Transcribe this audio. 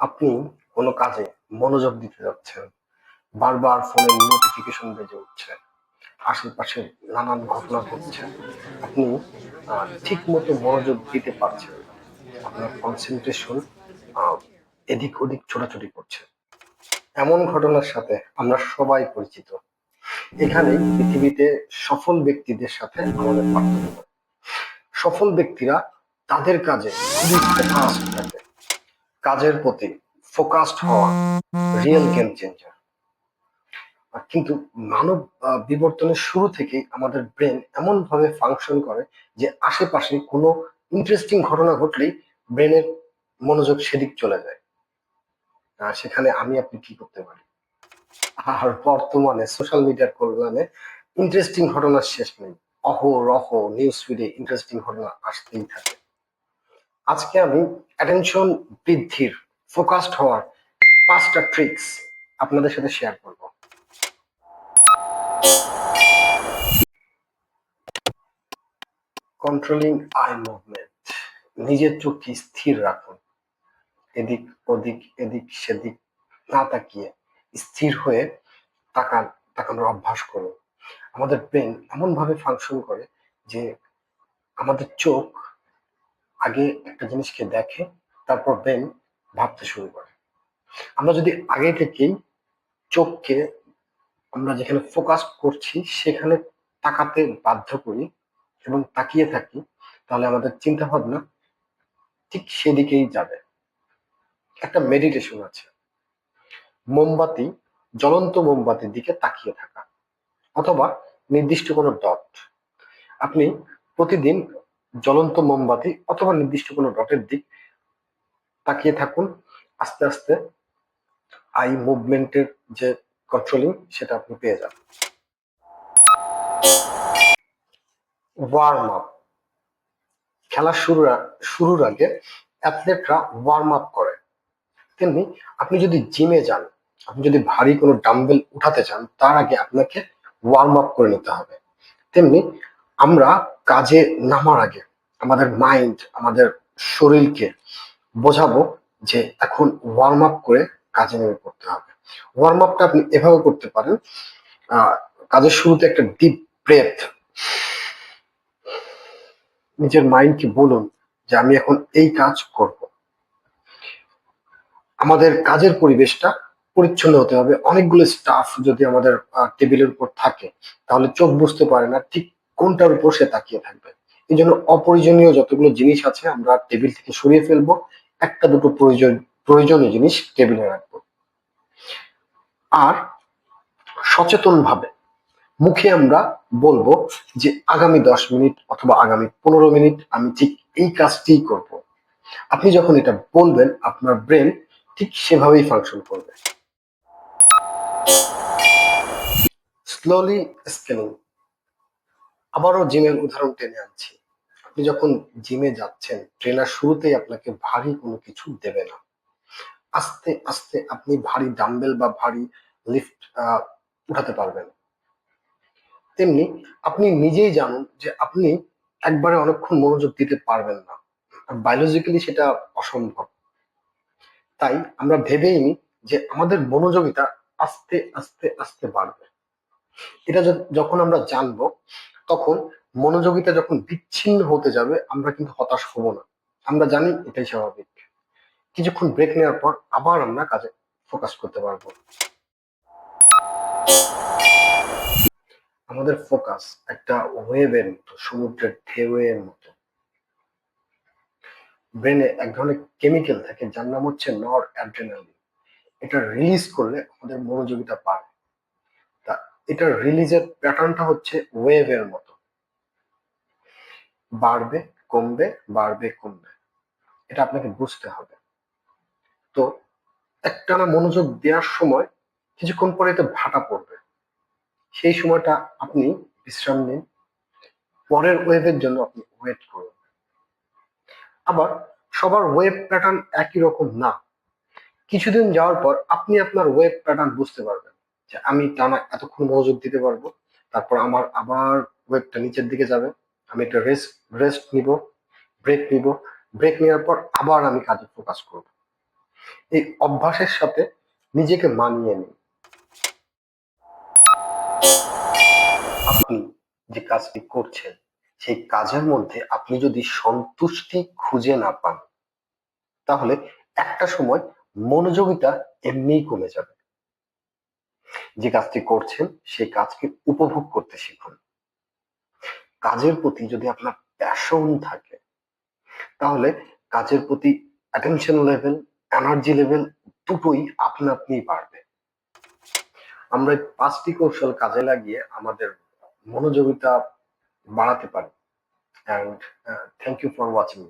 আপনি কোনো কাজে মনোযোগ দিতে যাচ্ছেন, বারবার ফোনের নোটিফিকেশন বেজে উঠছে, আশেপাশে নানান ঘটনা ঘটছে, আপনি ঠিক মতো মনোযোগ দিতে পারছেন আপনার কনসেন্ট্রেশন এদিক ওদিক ছোটাছুটি করছে। এমন ঘটনার সাথে আমরা সবাই পরিচিত। এখানে পৃথিবীতে সফল ব্যক্তিদের সাথে আমাদের পার্থক্য। সফল ব্যক্তিরা তাদের কাজে খুবই থাকে। কাজের প্রতি ফোকাসড হওয়া রিয়েল গেম চেঞ্জার কিন্তু মানব বিবর্তনের শুরু থেকেই আমাদের ব্রেন এমন ভাবে ফাংশন করে যে আশেপাশে কোনো ইন্টারেস্টিং ঘটনা ঘটলেই ব্রেনের মনোযোগ সেদিক চলে যায়। সেখানে আমি আপনি কি করতে পারি? আর বর্তমানে সোশ্যাল মিডিয়ার কল্যাণে ইন্টারেস্টিং ঘটনার শেষ নেই। অহরহ নিউজ ফিডে ইন্টারেস্টিং ঘটনা আসতেই থাকে। আজকে আমি অ্যাটেনশন বৃদ্ধির ফোকাসড হওয়ার পাঁচটা ট্রিক্স আপনাদের সাথে শেয়ার করব। কন্ট্রোলিং আই মুভমেন্ট নিজের চোখকে স্থির রাখুন। এদিক ওদিক, এদিক সেদিক না তাকিয়ে স্থির হয়ে তাকান, তাকানোর অভ্যাস করুন। আমাদের ব্রেন এমন ভাবে ফাংশন করে যে আমাদের চোখ আগে একটা জিনিসকে দেখে, তারপর ব্রেন ভাবতে শুরু করে। আমরা যদি আগে থেকেই চোখকে আমরা যেখানে ফোকাস করছি, সেখানে তাকাতে বাধ্য করি এবং তাকিয়ে থাকি, তাহলে আমাদের চিন্তা ভাবনা ঠিক সেদিকেই যাবে। একটা মেডিটেশন আছে। মোমবাতি, জ্বলন্ত মোমবাতির দিকে তাকিয়ে থাকা অথবা নির্দিষ্ট কোনো ডট আপনি প্রতিদিন জ্বলন্ত মোমবাতি অথবা নির্দিষ্ট কোনো ডটের দিক তাকিয়ে থাকুন। আস্তে আস্তে আই মুভমেন্টের যে কন্ট্রোলিং সেটা আপনি পেয়ে যাবেন। ওয়ার্ম আপ খেলা শুরুর শুরুর আগে অ্যাথলেটরা ওয়ার্ম আপ করে। তেমনি আপনি যদি জিমে যান, আপনি যদি ভারী কোনো ডাম্বেল উঠাতে চান, তার আগে আপনাকে ওয়ার্ম আপ করে নিতে হবে। তেমনি আমরা কাজে নামার আগে আমাদের মাইন্ড আমাদের শরীরকে বোঝাবো যে এখন ওয়ার্ম আপ করে কাজে নেমে পড়তে হবে। ওয়ার্ম আপটা আপনি এভাবে করতে পারেন কাজের শুরুতে একটা ডিপ ব্রেথ নিজের মাইন্ডকে বলুন যে আমি এখন এই কাজ করব। আমাদের কাজের পরিবেশটা পরিচ্ছন্ন হতে হবে। অনেকগুলো স্টাফ যদি আমাদের টেবিলের উপর থাকে, তাহলে চোখ বুঝতে পারে না ঠিক কোনটার উপর সে তাকিয়ে থাকবে। এই জন্য অপ্রয়োজনীয় যতগুলো জিনিস আছে, আমরা টেবিল থেকে সরিয়ে ফেলব। একটা, দুটো প্রয়োজন, প্রয়োজনীয় জিনিস টেবিলে রাখব। আর সচেতন ভাবে মুখে আমরা বলব যে আগামী দশ মিনিট অথবা আগামী পনেরো মিনিট আমি ঠিক এই কাজটিই করব। আপনি যখন এটা বলবেন, আপনার ব্রেন ঠিক সেভাবেই ফাংশন করবে। স্লোলি স্কেলিং আবারও জিমের উদাহরণ টেনে আনছি। আপনি যখন জিমে যাচ্ছেন ট্রেনার শুরুতেই আপনাকে ভারী কোনো কিছু দেবে না। আস্তে আস্তে আপনি ভারী ডাম্বেল বা ভারী লিফট উঠাতে পারবেন। তেমনি আপনি নিজেই জানুন যে আপনি একবারে অনেকক্ষণ মনোযোগ দিতে পারবেন না। বায়োলজিক্যালি সেটা অসম্ভব। তাই আমরা ভেবেই নিই যে আমাদের মনোযোগিতা আস্তে আস্তে আস্তে বাড়বে। এটা যখন আমরা জানব তখন মনোযোগিতা যখন বিচ্ছিন্ন হতে যাবে, আমরা কিন্তু হতাশ হব না। আমরা জানি এটাই স্বাভাবিক। কিছুক্ষণ ব্রেক নেওয়ার পর আবার আমরা কাজে ফোকাস করতে পারব। আমাদের ফোকাস একটা ওয়েভের মতো, সমুদ্রের ঢেউয়ের মতো। ব্রেনে এক ধরনের কেমিক্যাল থাকে, যার নাম হচ্ছে নর অ্যাড্রেনালিন এটা রিলিজ করলে আমাদের মনোযোগিতা বাড়ে। তা এটা রিলিজের প্যাটার্নটা হচ্ছে ওয়েভের মতো। বাড়বে, কমবে বাড়বে, কমবে। এটা আপনাকে বুঝতে হবে। তো একটানা মনোযোগ দেওয়ার সময় কিছুক্ষণ পরে এতে ভাটা পড়বে। সেই সময়টা আপনি বিশ্রাম নিন। পরের ওয়েভের জন্য আপনি ওয়েট করুন। আবার সবার ওয়েভ প্যাটার্ন একই রকম না। কিছুদিন যাওয়ার পর আপনি আপনার ওয়েভ প্যাটার্ন বুঝতে পারবেন। যে আমি টানা এতক্ষণ মনোযোগ দিতে পারব, তারপর আমার আবার ওয়েভটা নিচের দিকে যাবে, আমি একটা রেস্ট রেস্ট নিব, ব্রেক নিব, ব্রেক নেওয়ার পর আবার আমি কাজে ফোকাস করব। এই অভ্যাসের সাথে নিজেকে মানিয়ে নিন। আপনি যে কাজটি করছেন, সেই কাজের মধ্যে আপনি যদি সন্তুষ্টি খুঁজে না পান, তাহলে একটা সময় মনোযোগিতা এমনিই কমে যাবে। যে কাজটি করছেন সেই কাজকে উপভোগ করতে শিখুন। কাজের প্রতি যদি আপনার প্যাশন থাকে, তাহলে কাজের প্রতি অ্যাটেনশন লেভেল এনার্জি লেভেল দুটোই আপনা আপনি বাড়বে। আমরা পাঁচটি কৌশল কাজে লাগিয়ে আমাদের মনোযোগিতা বাড়াতে পারি। And thank you for watching